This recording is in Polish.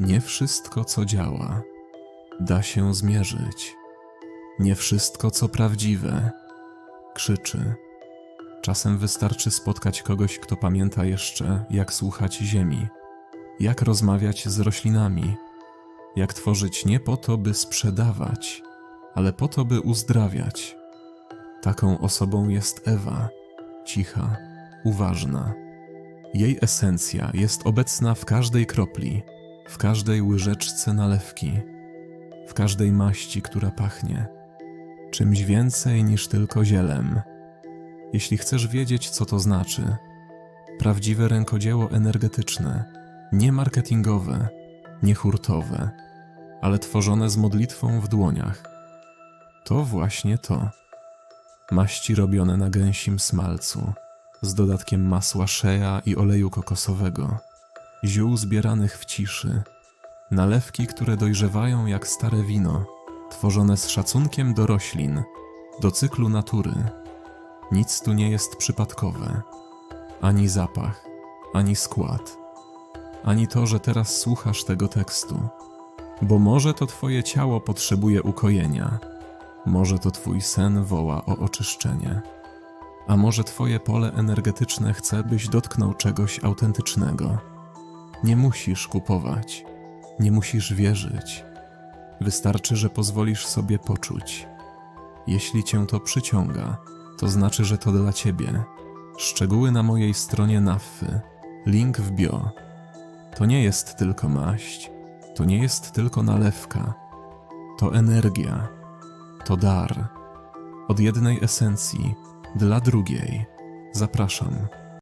Nie wszystko, co działa, da się zmierzyć. Nie wszystko, co prawdziwe, krzyczy. Czasem wystarczy spotkać kogoś, kto pamięta jeszcze, jak słuchać ziemi, jak rozmawiać z roślinami, jak tworzyć nie po to, by sprzedawać, ale po to, by uzdrawiać. Taką osobą jest Ewa, cicha, uważna. Jej esencja jest obecna w każdej kropli, w każdej łyżeczce nalewki, w każdej maści, która pachnie. Czymś więcej niż tylko zielem. Jeśli chcesz wiedzieć, co to znaczy, prawdziwe rękodzieło energetyczne, nie marketingowe, nie hurtowe, ale tworzone z modlitwą w dłoniach. To właśnie to. Maści robione na gęsim smalcu, z dodatkiem masła shea i oleju kokosowego, ziół zbieranych w ciszy, nalewki, które dojrzewają jak stare wino, tworzone z szacunkiem do roślin, do cyklu natury. Nic tu nie jest przypadkowe, ani zapach, ani skład, ani to, że teraz słuchasz tego tekstu, bo może to twoje ciało potrzebuje ukojenia, może to twój sen woła o oczyszczenie, a może twoje pole energetyczne chce, byś dotknął czegoś autentycznego. Nie musisz kupować, nie musisz wierzyć. Wystarczy, że pozwolisz sobie poczuć. Jeśli cię to przyciąga, to znaczy, że to dla ciebie. Szczegóły na mojej stronie Naffy. Link w bio. To nie jest tylko maść, to nie jest tylko nalewka. To energia, to dar. Od jednej esencji dla drugiej. Zapraszam.